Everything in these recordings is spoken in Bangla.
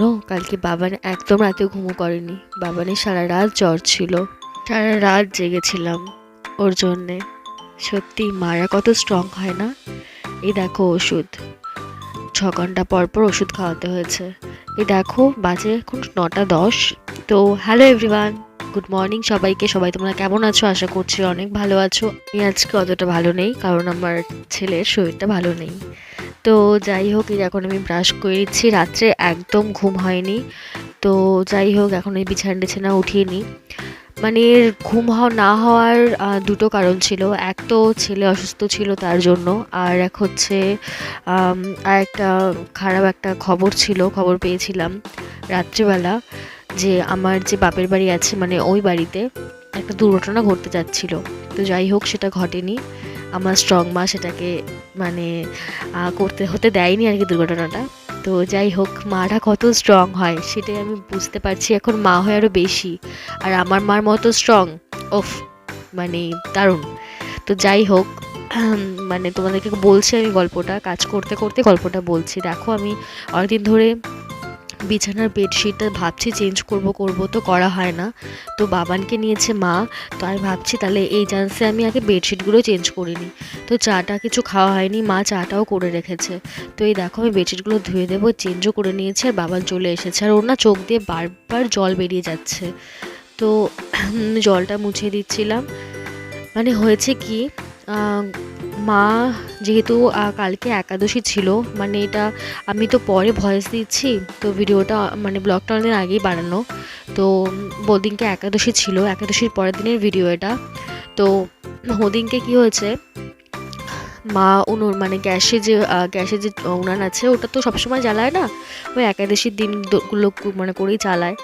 নো, কালকে বাবান একদম রাতে ঘুমো করেনি। বাবানের সারা রাত জ্বর ছিল। সারা রাত জেগেছিলাম ওর জন্যে। সত্যি, মারা কত স্ট্রং হয় না? এই দেখো ওষুধ। ছ ঘণ্টা পর পর ওষুধ খাওয়াতে হয়েছে। এই দেখো, বাজে এখন নটা দশ। তো হ্যালো এভরিওয়ান গুড মর্নিং সবাইকে। সবাই তোমরা কেমন আছো? আশা করছি অনেক ভালো আছো। আমি আজকে অতটা ভালো নেই, কারণ আমার ছেলের শরীরটা ভালো নেই। তো যাই হোক এখন আমি ব্রাশ করে রাত্রে একদম ঘুম হয়নি। তো যাই হোক, এখন এই বিছানা টিছানা উঠিয়ে নিই। মানে ঘুম হওয়া না হওয়ার দুটো কারণ ছিল। এক তো ছেলে অসুস্থ ছিল তার জন্য, আর এক হচ্ছে আর একটা খারাপ একটা খবর ছিল, খবর পেয়েছিলাম রাত্রিবেলা যে আমার যে বাপের বাড়ি আছে মানে ওই বাড়িতে একটা দুর্ঘটনা ঘটতে যাচ্ছিল। তো যাই হোক, সেটা ঘটেনি। আমার স্ট্রং মা সেটাকে মানে করতে হতে দেয়নি আর কি দুর্ঘটনাটা। তো যাই হোক, মারা কত স্ট্রং হয় সেটাই আমি বুঝতে পারছি। এখন মা হয় আরও বেশি। আর আমার মার মতো স্ট্রং ওফ মানে দারুণ। তো যাই হোক মানে তোমাদেরকে বলছি আমি গল্পটা, কাজ করতে করতে গল্পটা বলছি। দেখো আমি অনেকদিন ধরে বিছানার বেডশিটটা ভাবছি চেঞ্জ করব করব তো করা হয় না। তো বাবানকে নিয়েছে মা, তো আমি ভাবছি তাহলে এই চান্সে আমি আগে বেডশিটগুলো চেঞ্জ করে নিই। তো চাটা কিছু খাওয়া হয়নি, মা চাটাও করে রেখেছে। তো এই দেখো আমি বেডশিটগুলো ধুয়ে দেবো চেঞ্জও করে নিয়েছে, আর বাবান চলে এসেছে। আর ওর না চোখ দিয়ে বারবার জল বেরিয়ে যাচ্ছে। তো জলটা মুছে দিচ্ছিলাম। মানে হয়েছে কি মা যেহেতু কালকে একাদশী ছিল মানে এটা আমি তো পরে ভয়েস দিচ্ছি, তো ভিডিওটা মানে ব্লগটা অনেকদিন আগেই বানানো। তো বদিনকে একাদশী ছিল, একাদশীর পরের দিনের ভিডিও এটা। তো ওদিনকে কি হয়েছে, মা উনুন মানে গ্যাসে যে গ্যাসে যে উনান আছে, ওটা তো সবসময় জ্বালায় না? ওই একাদশীর দিনগুলো মানে করেই চালায়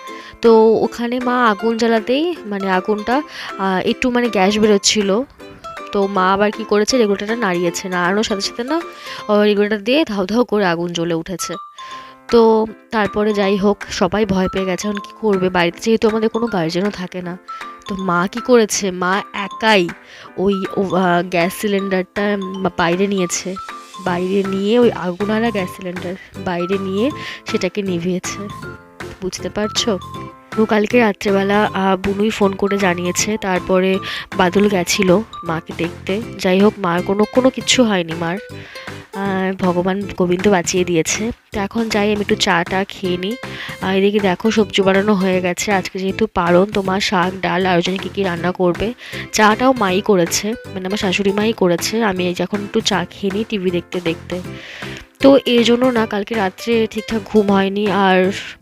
তো ওখানে মা আগুন জ্বালাতেই মানে আগুনটা একটু মানে গ্যাস বেরোচ্ছিল। তো মা আবার কি করেছে? রেগুলেটারটা নাড়িয়েছে নাড়ানোর সাথে সাথে না রেগুলেটার দিয়ে ধাউ ধাউ করে আগুন জ্বলে উঠেছে। তো তারপরে যাই হোক, সবাই ভয় পেয়ে গেছে, এখন কী করবে? বাড়িতে যেহেতু আমাদের কোনো গার্জেনও থাকে না, তো মা কি করেছে? মা একাই ওই গ্যাস সিলিন্ডারটা বাইরে নিয়েছে। বাইরে নিয়ে ওই আগুনালা গ্যাস সিলিন্ডার বাইরে নিয়ে সেটাকে নিভিয়েছে। বুঝতে পারছ? তো কালকে রাত্রেবেলা বুনুই ফোন করে জানিয়েছে, তারপরে বাদল গেছিল মাকে দেখতে। যাই হোক, মার কোনো কোনো কিচ্ছু হয়নি মার। ভগবান গোবিন্দ বাঁচিয়ে দিয়েছে। তো এখন যাই, আমি একটু চা টা খেয়ে নিই। আর এদিকে দেখো, সবজি বানানো হয়ে গেছে। আজকে যেহেতু পারণ তোমার শাক, ডাল, আর আয়োজনে কী কী রান্না করবে? চাটাও মাই করেছে মানে আমার শাশুড়ি মাই করেছে। আমি এই যখন একটু চা খেয়ে নিই টিভি দেখতে দেখতে। তো এই জন্য না কালকে রাত্রে ঠিকঠাক ঘুম হয়নি আর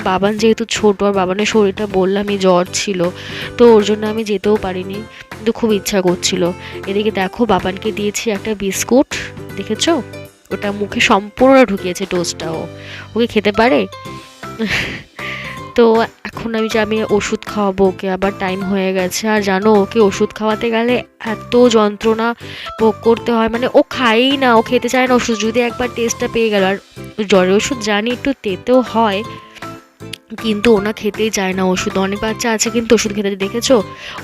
বাবান যেহেতু ছোট, আর বাবানের শরীরটা বললামই জ্বর ছিল, তো ওর জন্য আমি যেতেও পারিনি, কিন্তু খুব ইচ্ছা করছিল। এদিকে দেখো বাবানকে দিয়েছি একটা বিস্কুট, দেখেছ? ওটা মুখে সম্পূর্ণ ঢুকিয়েছে টোস্টটাও ওকে খেতে পারে? তো এখন আমি যে আমি ওষুধ খাওয়াবো, ওকে আবার টাইম হয়ে গেছে। আর জানো, ওকে ওষুধ খাওয়াতে গেলে এত যন্ত্রণা ভোগ করতে হয়। মানে ও খায়ই না, ও খেতে চায় না ওষুধ। যদি একবার টেস্টটা পেয়ে গেল, আর জ্বরের ওষুধ জানি একটু তেতেও হয়, কিন্তু ওনা খেতেই চায় না ওষুধ। অনেক বাচ্চা আছে কিন্তু ওষুধ খেতে দেখেছ?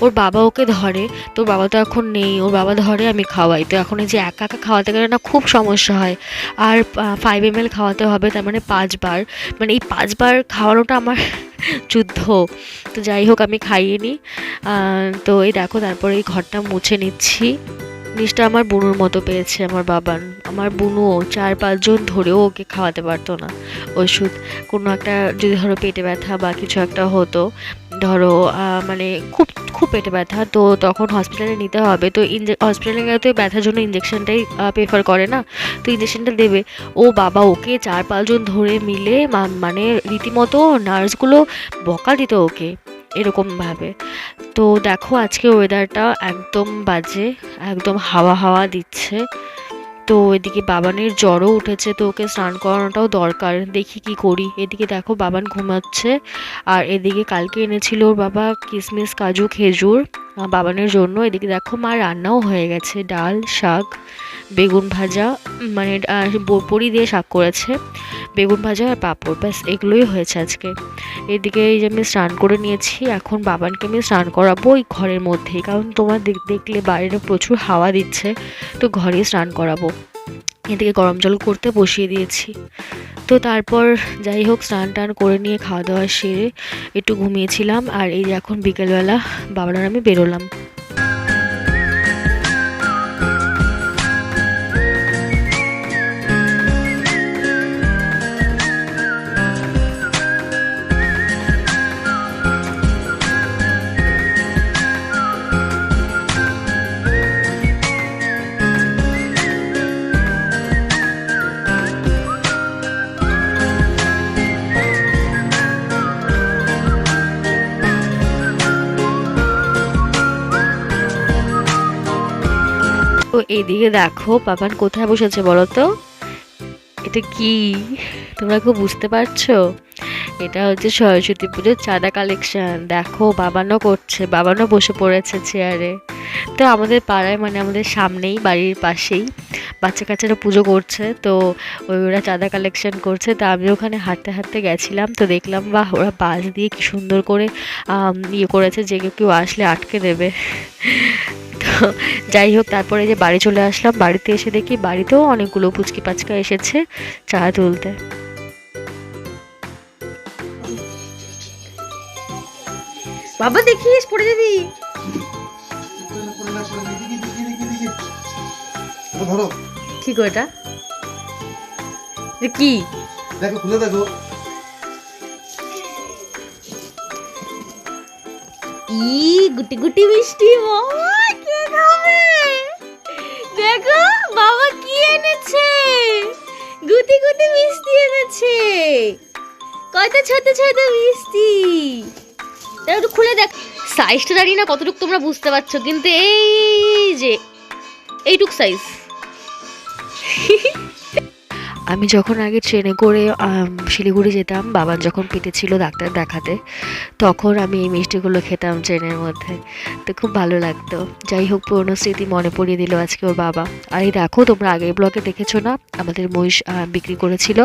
ওর বাবা ওকে ধরে, তোর বাবা তো এখন নেই, ওর বাবা ধরে আমি খাওয়াই। তো এখন এই যে একা একা খাওয়াতে গেলে না খুব সমস্যা হয়। আর ফাইভ এম খাওয়াতে হবে, তার মানে পাঁচবার। মানে এই পাঁচবার খাওয়ানোটা আমার যুদ্ধ। তো যাই হোক, আমি খাইয়ে নিই। তো এই দেখো, তারপরে এই ঘরটা মুছে নিচ্ছি। জিনিসটা আমার বুনুর মতো পেয়েছে, আমার বাবা আমার বুনুও চার পাঁচজন ধরেও ওকে খাওয়াতে পারতো না। ওষুধ, কোনো একটা যদি ধরো পেটে ব্যথা বা কিছু একটা হতো ধরো মানে খুব খুব পেটে ব্যথা, তো তখন হসপিটালে নিতে হবে। তো হসপিটালে গেলে তো ব্যথার জন্য ইঞ্জেকশনটাই প্রেফার করে না। তো ইঞ্জেকশনটা দেবে। ও বাবা, ওকে চার পাঁচজন ধরে মিলে মানে রীতিমতো নার্সগুলো বকা দিত ওকে এরকমভাবে তো দেখো আজকে ওয়েদারটা একদম বাজে, একদম হাওয়া হাওয়া দিচ্ছে। তো এদিকে বাবানের জ্বরও উঠেছে তো ওকে স্নান করানোটাও দরকার। দেখি কি করি। এদিকে দেখো বাবান ঘুমাচ্ছে আর এদিকে কালকে এনেছিল ওর বাবা কিশমিশ কাজু খেজুর বাবানের জন্য। এদিকে দেখো মা রান্নাও হয়ে গেছে ডাল শাক বেগুন ভাজা মানে আহ, ব- দিয়ে শাক করেছে। বেগুন ভাজা আর পাঁপড়, ব্যাস, এগুলোই হয়েছে আজকে। এদিকে এই যে আমি স্নান করে নিয়েছি, এখন বাবানকে আমি স্নান করাবো ওই ঘরের মধ্যেই, কারণ তোমার দেখলে বাইরে প্রচুর হাওয়া দিচ্ছে, তো ঘরে স্নান করাবো। এদিকে গরম জল করতে বসিয়ে দিয়েছি। তো তারপর যাই হোক, স্নান টান করে নিয়ে খাওয়া দাওয়া সেরে একটু ঘুমিয়েছিলাম, আর এই যে এখন বিকেলবেলা বাবার আমি বেরোলাম। তো এইদিকে দেখো, পাপান কোথায় বসেছে বলো তো? এটা কি? তোমরা খুব বুঝতে পারছ? এটা হচ্ছে সরস্বতী পুজোর চাঁদা কালেকশন দেখো, বাবানও করছে, বাবানও বসে পড়েছে চেয়ারে তো আমাদের পাড়ায় মানে আমাদের সামনেই, বাড়ির পাশেই বাচ্চা কাচ্চারা পুজো করছে। তো ওই ওরা চাঁদা কালেকশন করছে। তা আমি ওখানে হাঁটতে হাঁটতে গেছিলাম, তো দেখলাম বা ওরা বাস দিয়ে কি সুন্দর করে ইয়ে করেছে যে কেউ আসলে আটকে দেবে। তো যাই হোক তারপরে যে বাড়ি চলে আসলাম। বাড়িতে এসে দেখি বাড়িতেও অনেকগুলো পুচকি পাচকা এসেছে চা তুলতে। বাবা দেখিস পড়ে যাবি। কি গো এটা? কি? দেখো খুলে দেখো। ই গুটি গুটি মিষ্টি কত ছোট ছোট মিষ্টি? তা একটু খুলে দেখ। সাইজটা জানি না কতটুকু তোমরা বুঝতে পারছ, কিন্তু এই যে, এইটুক সাইজ আমি যখন আগে ট্রেনে করে শিলিগুড়ি যেতাম বাবা যখন পেটে ছিল ডাক্তার দেখাতে, তখন আমি এই মিষ্টিগুলো খেতাম ট্রেনের মধ্যে। তো খুব ভালো লাগতো। যাই হোক, পুরনো স্মৃতি মনে পড়িয়ে দিল আজকে ওর বাবা। আর এই দেখো, তোমরা আগের ব্লকে দেখেছ না? আমাদের মহিষ বিক্রি করেছিল।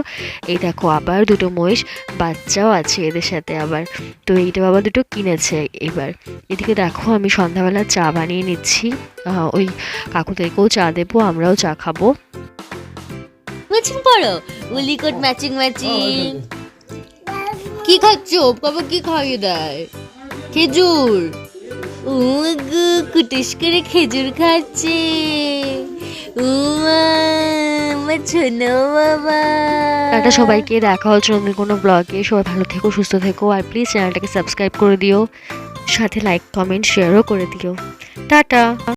এই দেখো আবার দুটো মহিষ, বাচ্চাও আছে এদের সাথে আবার। তো এইটা বাবা দুটো কিনেছে এবার। এদিকে দেখো, আমি সন্ধ্যাবেলা চা বানিয়ে নিচ্ছি। ওই কাকুদেরকেও চা দেবো, আমরাও চা খাব। ম্যাচিং পড়ো? উলিকট ম্যাচিং ম্যাচিং কি খাচ্ছ? বাবা কি খাইয়ে দেয়? খেজুর। ও গো কুটিস করে খেজুর খাচ্ছে। উমা আমার ছোনো বাবা। টাটা সবাইকে দেখা হচ্ছে নতুন কোনো ব্লগে সবাই ভালো থেকো সুস্থ থেকো আর প্লিজ চ্যানেলটাকে সাবস্ক্রাইব করে দিও। সাথে লাইক কমেন্ট শেয়ারও করে দিও। টাটা।